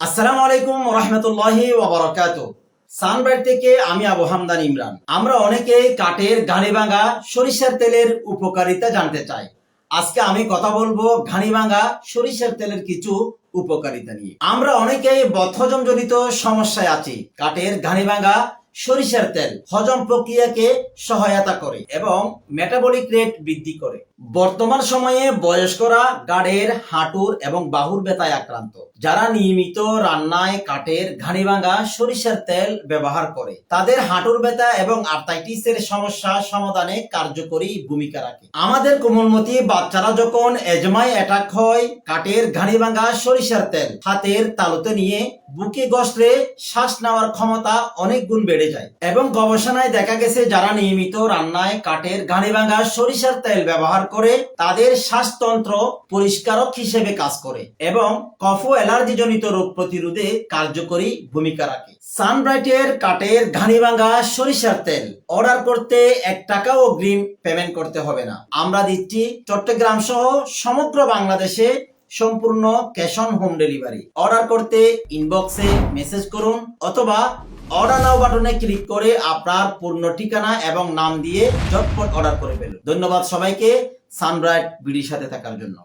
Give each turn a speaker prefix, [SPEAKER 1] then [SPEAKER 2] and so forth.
[SPEAKER 1] আসসালামু আলাইকুম রহমতুল্লাহি ওবরাকাত সানব্রাইট থেকে আমি আবু হামদান ইমরান। আমরা অনেকেই কাঠের ঘানি ভাঙা সরিষার তেলের উপকারিতা জানতে চাই। আজকে আমি কথা বলব ঘানি ভাঙা সরিষার তেলের কিছু উপকারিতা নিয়ে। আমরা অনেকেই বদহজম জনিত সমস্যায় আছি। কাঠের ঘানি ভাঙা সরিষার তেল হজম প্রক্রিয়াকে সহায়তা করে এবং মেটাবলিক রেট বৃদ্ধি করে। বর্তমান সময়ে বয়স্করা গাড়ের, হাঁটুর এবং বাহুর ব্যথায় আক্রান্ত। যারা নিয়মিত রান্নায় কাঠের ঘানি ভাঙা সরিষার তেল ব্যবহার করে, তাদের হাঁটুর ব্যথা এবং আর্থাইটিসের সমস্যা সমাধানে কার্যকরী ভূমিকা রাখে। আমাদের কোমলমতি বাচ্চারা যখন এজমায় অ্যাটাক হয়, কাঠের ঘানি ভাঙা সরিষার তেল হাতের তালুতে নিয়ে বুকে গসলে শ্বাস নেওয়ার ক্ষমতা অনেক গুণ বেড়ে যায়। এবং গবেষণায় দেখা গেছে, যারা নিয়মিত রান্নায় কাঠের ঘানি ভাঙা সরিষার তেল ব্যবহার করে তাদের শ্বাসতন্ত্র পরিষ্কারক হিসেবে কাজ করে এবং কফ অ্যালার্জি জনিত রোগ প্রতিরোধে কার্যকরী ভূমিকা রাখে। সানব্রাইটের কাঠের ঘানি ভাঙা সরিষার তেল অর্ডার করতে এক টাকাও অগ্রিম পেমেন্ট করতে হবে না। আমরা দিচ্ছি চট্টগ্রাম সহ সমগ্র বাংলাদেশে সম্পূর্ণ cash on home delivery. Order করতে ইনবক্সে মেসেজ করুন অথবা অর্ডার নাও বাটনে ক্লিক করে আপনার পূর্ণ ঠিকানা এবং নাম দিয়ে ঝটপট অর্ডার করে ফেলুন। ধন্যবাদ সবাইকে। সানব্রাইট বিডির সাথে থাকার জন্য।